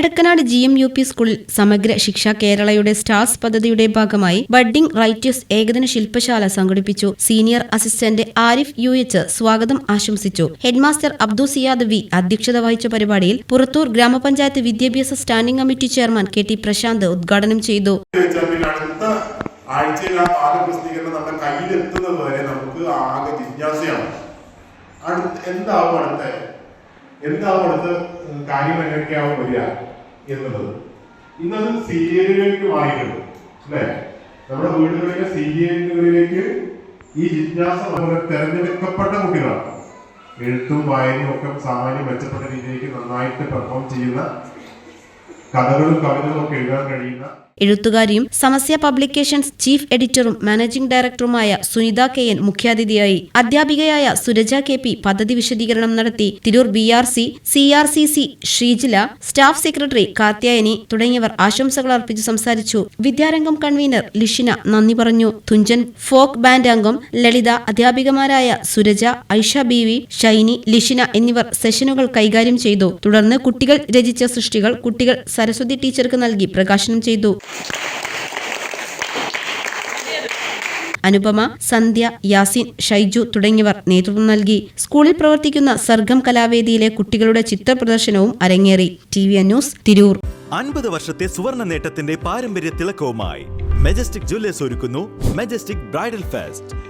Edakkanad G M U P സ്കൂളിൽ സമഗ്ര ശിക്ഷ കേരളയുടെ സ്റ്റാർസ് പദ്ധതിയുടെ ഭാഗമായി ബഡ്ഡിംഗ് റൈറ്റേഴ്സ് ഏകദിന ശില്പശാല സംഘടിപ്പിച്ചു. Senior assistant Arif U H സ്വാഗതം ആശംസിച്ചു. ഹെഡ്മാസ്റ്റർ അബ്ദു സിയാദ് വി അധ്യക്ഷത വഹിച്ച പരിപാടിയിൽ പുറത്തൂർ ഗ്രാമപഞ്ചായത്ത് വിദ്യാഭ്യാസ standing committee chairman K T Prashanth ഉദ്ഘാടനം ചെയ്തു. ആഴ്ചയിൽ ആ നമ്മുടെ വരെ നമുക്ക് ആകെ ജിജ്ഞാസയാണ്. എന്താവും അടുത്ത? എന്താവും അടുത്ത? കാര്യം എന്തൊക്കെയാവും വരിക. എന്നുള്ളത്. ഇന്നത് സീരിയലിലേക്ക് മാറിയിട്ടുണ്ട് അല്ലേ? നമ്മുടെ വീടുകളിലെ സീരിയലുകളിലേക്ക് ഈ ജിജ്ഞാസ തെരഞ്ഞെടുക്കപ്പെട്ട കുട്ടികളാണ്. എഴുത്തും വായനയും ഒക്കെ സാമാന്യം മെച്ചപ്പെട്ട രീതിയിലേക്ക് നന്നായിട്ട് പെർഫോം ചെയ്യുന്ന കഥകളും കവിതകളും ഒക്കെ എഴുതാൻ കഴിയുന്ന എഴുത്തുകാരിയും സമസ്യ പബ്ലിക്കേഷൻസ് ചീഫ് എഡിറ്ററും മാനേജിംഗ് ഡയറക്ടറുമായ സുനിത കെ എൻ മുഖ്യാതിഥിയായി. അധ്യാപികയായ സുരജ കെ പി പദ്ധതി വിശദീകരണം നടത്തി Tirur B R C C R C C Sreejila staff secretary Karthyayani തുടങ്ങിയവർ ആശംസകൾ അർപ്പിച്ച് സംസാരിച്ചു. വിദ്യാരംഗം കൺവീനർ ലിഷിന നന്ദി പറഞ്ഞു. തുഞ്ചൻ ഫോക്ക് ബാൻഡ് അംഗം ലളിത അധ്യാപികമാരായ സുരജ ഐഷ ബീവി ഷൈനി ലിഷിന എന്നിവർ സെഷനുകൾ കൈകാര്യം ചെയ്തു. തുടർന്ന് കുട്ടികൾ രചിച്ച സൃഷ്ടികൾ കുട്ടികൾ സരസ്വതി ടീച്ചർക്ക് നൽകി പ്രകാശനം ചെയ്തു. അനുപമ സന്ധ്യ യാസിൻ ഷൈജു തുടങ്ങിയവർ നേതൃത്വം നൽകി സ്കൂളിൽ പ്രവർത്തിക്കുന്ന സർഗം കലാവേദിയിലെ കുട്ടികളുടെ ചിത്ര പ്രദർശനവും അരങ്ങേറി. T V news Tirur. അൻപത് വർഷത്തെ സുവർണ നേട്ടത്തിന്റെ പാരമ്പര്യ തിളക്കവുമായി മെജസ്റ്റിക് ജ്വല്ലേഴ്സ് ഒരുക്കുന്നു majestic bridal fest.